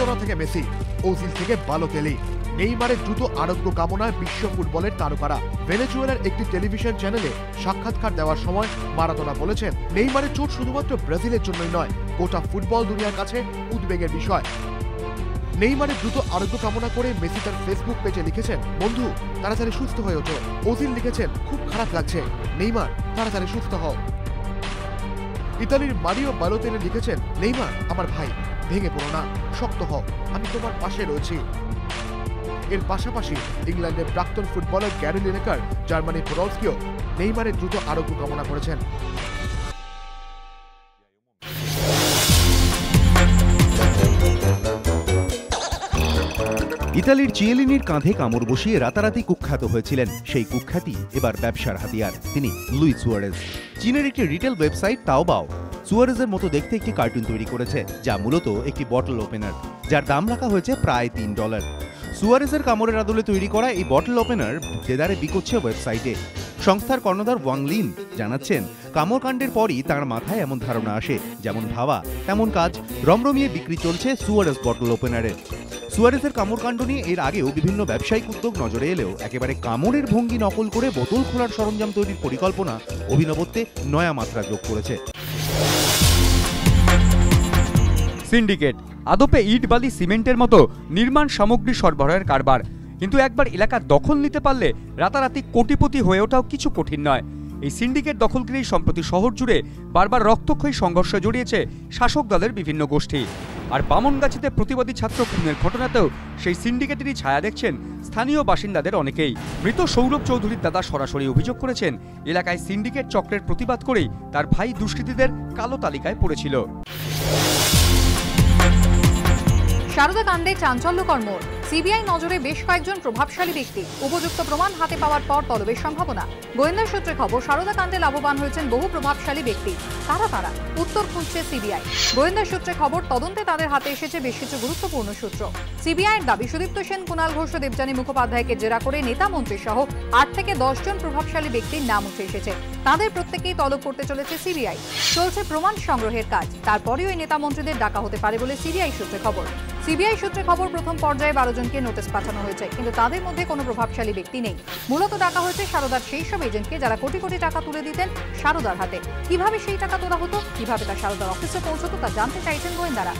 Maradona থেকে Messi Ozil থেকে বালোতেলি, নেইমারের দ্রুত আরোগ্য কামনায় বিশ্ব ফুটবলের তারকারা। ভেনেজুয়েলার একটি টেলিভিশন চ্যানেলে সাক্ষাৎকার দেওয়ার সময় মারাদোনা বলেছেন, নেইমারের চোট শুধুমাত্র ব্রাজিলের জন্যই নয়, গোটা ফুটবল দুনিয়ার কাছে উদ্বেগের বিষয়। নেইমারের দ্রুত আরোগ্য কামনা করে মেসি তার ফেসবুক পেজে লিখেছেন, বন্ধু, তাড়াতাড়ি সুস্থ হয়ে ওঠো। ওজিল লিখেছেন, খুব খারাপ লাগছে। নেইমার, তাড়াতাড়ি সুস্থ হও। ইতালির মারিও বালোতেলে লিখেছেন, নেইমার, আমার ভাই। ভেঙে পড়ো না, শক্ত হও, আমি তোমার পাশে রয়েছি। এর পাশাপাশি ইংল্যান্ডের প্রাক্তন ফুটবলার গ্যারি লিনেকার, জার্মানির পোডলস্কিও নেইমারের দ্রুত আরোগ্য কামনা করেছেন। ইতালির চিয়েলিনির কাঁধে কামড় বসিয়ে রাতারাতি কুখ্যাত হয়েছিলেন সেই কুখ্যাতি, এবার ব্যবসার হাতিয়ার, তিনি লুই সুয়ারেজ। চীনের একটি রিটেল ওয়েবসাইট, তাওবাও। সুয়ারেজের মতো দেখতে একটি কার্টুন তৈরি করেছে, যা মূলত একটি বটল ওপেনার যার দাম রাখা হয়েছে প্রায় তিন ডলার সুয়ারেজের কামড়ের আদলে তৈরি করা এই বটল ওপেনার দেদারে বিকোচ্ছে ওয়েবসাইটে সংস্থার কর্ণধার ওয়াংলিন জানাচ্ছেন কামড়কাণ্ডের পরই তার মাথায় এমন ধারণা আসে, যেমন ভাবা তেমন কাজ, রমরমিয়ে বিক্রি চলছে সুয়ারেজ বটল ওপেনারের সুয়ারেজের কামড়কাণ্ড নিয়ে এর আগেও বিভিন্ন ব্যবসায়িক উদ্যোগ নজরে এলেও একেবারে কামড়ের ভঙ্গি নকল করে বোতল খোলার সরঞ্জাম তৈরির পরিকল্পনা অভিনবত্বে নয়া মাত্রা যোগ করেছে। সিন্ডিকেট। আদপে ইট, বালি, সিমেন্টের মতো নির্মাণ সামগ্রী সরবরাহের কারবার। কিন্তু একবার এলাকা দখল নিতে পারলে রাতারাতি কোটিপতি হয়ে ওঠাও কিছু কঠিন নয়। এই সিন্ডিকেট দখলগিরি সম্প্রতি শহর জুড়ে বারবার রক্তক্ষয়ী সংঘর্ষে জড়িয়েছে শাসক দলের বিভিন্ন গোষ্ঠী। আর বামনগাছিতে প্রতিবাদী ছাত্র খুনের ঘটনাতেও সেই সিন্ডিকেটেরই ছায়া দেখছেন স্থানীয় বাসিন্দাদের অনেকেই। মৃত সৌরভ চৌধুরীর দাদা সরাসরি অভিযোগ করেছেন, এলাকায় সিন্ডিকেট চক্রের প্রতিবাদ করেই তার ভাই দুষ্কৃতীদের কালো তালিকায় পড়েছিল। সারদা কাণ্ডে চাঞ্চল্যকর মোড়। সিবিআই নজরে বেশ কয়েকজন প্রভাবশালী ব্যক্তি। উপযুক্ত প্রমাণ হাতে পাওয়ার পর তলবের সম্ভাবনা। গোয়েন্দা সূত্রে খবর, সারদা কাণ্ডে লাভবান হয়েছেন বহু প্রভাবশালী ব্যক্তি। তারা তারা উত্তর খুঁজছে সিবিআই। গোয়েন্দা সূত্রে খবর, তদন্তে তাদের হাতে এসেছে বেশ কিছু গুরুত্বপূর্ণ সূত্র। সিবিআইয়ের দাবি, সুদীপ্ত সেন কুণাল ঘোষ দেবযানী মুখোপাধ্যায়কে জেরা করে নেতা মন্ত্রী সহ আট থেকে দশ জন প্রভাবশালী ব্যক্তির নাম উঠে এসেছে। তাদের প্রত্যেকেই তলব করতে চলেছে সিবিআই। চলছে প্রমাণ সংগ্রহের কাজ। তারপরেও এই নেতা মন্ত্রীদের ডাকা হতে পারে বলে সিবিআই সূত্রে খবর। সিবিআই সূত্রে খবর, প্রথম পর্যায়ে বারো জনকে নোটিশ পাঠানো হয়েছে, কিন্তু তাদের মধ্যে কোনো প্রভাবশালী ব্যক্তি নেই। মূলত ডাকা হয়েছে সারদার সেই সব এজেন্টকে যারা কোটি কোটি টাকা তুলে দিতেন সারদার হাতে। কীভাবে সেই টাকা তোলা হতো, কীভাবে তা সারদার অফিসে পৌঁছতো তা জানতে চাইছেন গোয়েন্দারা।